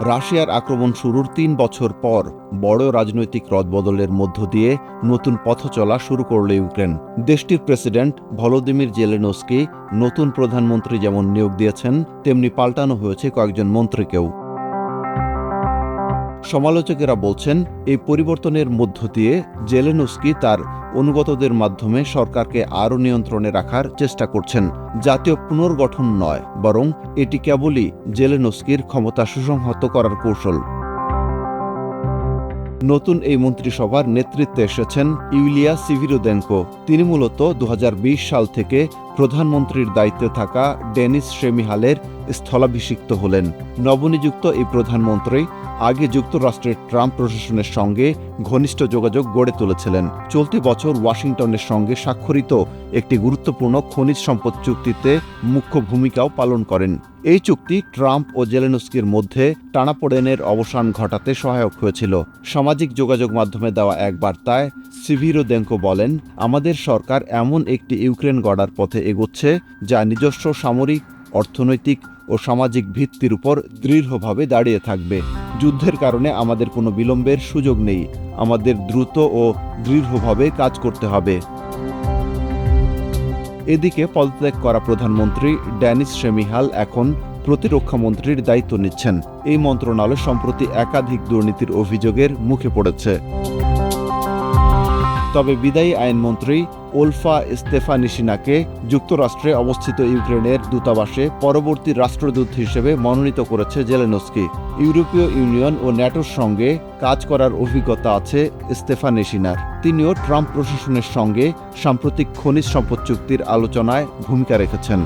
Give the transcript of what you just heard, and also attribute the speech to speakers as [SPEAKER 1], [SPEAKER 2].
[SPEAKER 1] রাশিয়ার আক্রমণ শুরুর তিন বছর পর বড় রাজনৈতিক রদবদলের মধ্য দিয়ে নতুন পথ চলা শুরু করল ইউক্রেন। দেশটির প্রেসিডেন্ট ভলোদিমির জেলেনস্কি নতুন প্রধানমন্ত্রী যেমন নিয়োগ দিয়েছেন, তেমনি পাল্টানো হয়েছে কয়েকজন মন্ত্রীকেও। সমালোচকেরা বলছেন, এই পরিবর্তনের মধ্য দিয়ে জেলেনস্কি তার অনুগতদের মাধ্যমে সরকারকে আরও নিয়ন্ত্রণে রাখার চেষ্টা করছেন। জাতীয় পুনর্গঠন নয়, বরং এটি কেবলই জেলেনস্কির ক্ষমতা সুসংহত করার কৌশল। নতুন এই মন্ত্রিসভার নেতৃত্বে এসেছেন ইউলিয়া সিভিরোদেনকো। তিনি মূলত দু হাজার বিশ সাল থেকে প্রধানমন্ত্রীর দায়িত্বে থাকা ডেনিস শেমিহালের স্থলাভিষিক্ত হলেন। নবনিযুক্ত এই প্রধানমন্ত্রী আগে যুক্তরাষ্ট্রের ট্রাম্প প্রশাসনের সঙ্গে ঘনিষ্ঠ যোগাযোগ গড়ে তুলেছিলেন। চলতি বছর ওয়াশিংটনের সঙ্গে স্বাক্ষরিত একটি গুরুত্বপূর্ণ খনিজ সম্পদ চুক্তিতে মুখ্য ভূমিকাও পালন করেন। এই চুক্তি ট্রাম্প ও জেলেনস্কির মধ্যে টানাপোড়েনের অবসান ঘটাতে সহায়ক হয়েছিল। সামাজিক যোগাযোগ মাধ্যমে দেওয়া এক বার্তায় সিভিরোদেঙ্কো বলেন, আমাদের সরকার এমন একটি ইউক্রেন গড়ার পথে এগোচ্ছে যা নিজস্ব সামরিক, অর্থনৈতিক ও সামাজিক ভিত্তির উপর দৃঢ়ভাবে দাঁড়িয়ে থাকবে। যুদ্ধের কারণে আমাদের কোনো বিলম্বের সুযোগ নেই। আমাদের দ্রুত ও দৃঢ়ভাবে কাজ করতে হবে। এদিকে পদত্যাগ করা প্রধানমন্ত্রী ড্যানিস শেমিহাল এখন প্রতিরক্ষা মন্ত্রীর দায়িত্ব নিচ্ছেন। এই মন্ত্রণালয় সম্প্রতি একাধিক দুর্নীতির অভিযোগের মুখে পড়েছে। তবে বিদায়ী আইনমন্ত্রী ওলফা স্তেফানিসিনাকে যুক্তরাষ্ট্রে অবস্থিত ইউক্রেনের দূতাবাসে পরবর্তী রাষ্ট্রদূত হিসেবে মনোনীত করেছে জেলেনস্কি। ইউরোপীয় ইউনিয়ন ও ন্যাটোর সঙ্গে কাজ করার অভিজ্ঞতা আছে স্তেফানিসিনার তিনিও ট্রাম্প প্রশাসনের সঙ্গে সাম্প্রতিক খনিজ সম্পদ চুক্তির আলোচনায় ভূমিকা রেখেছেন।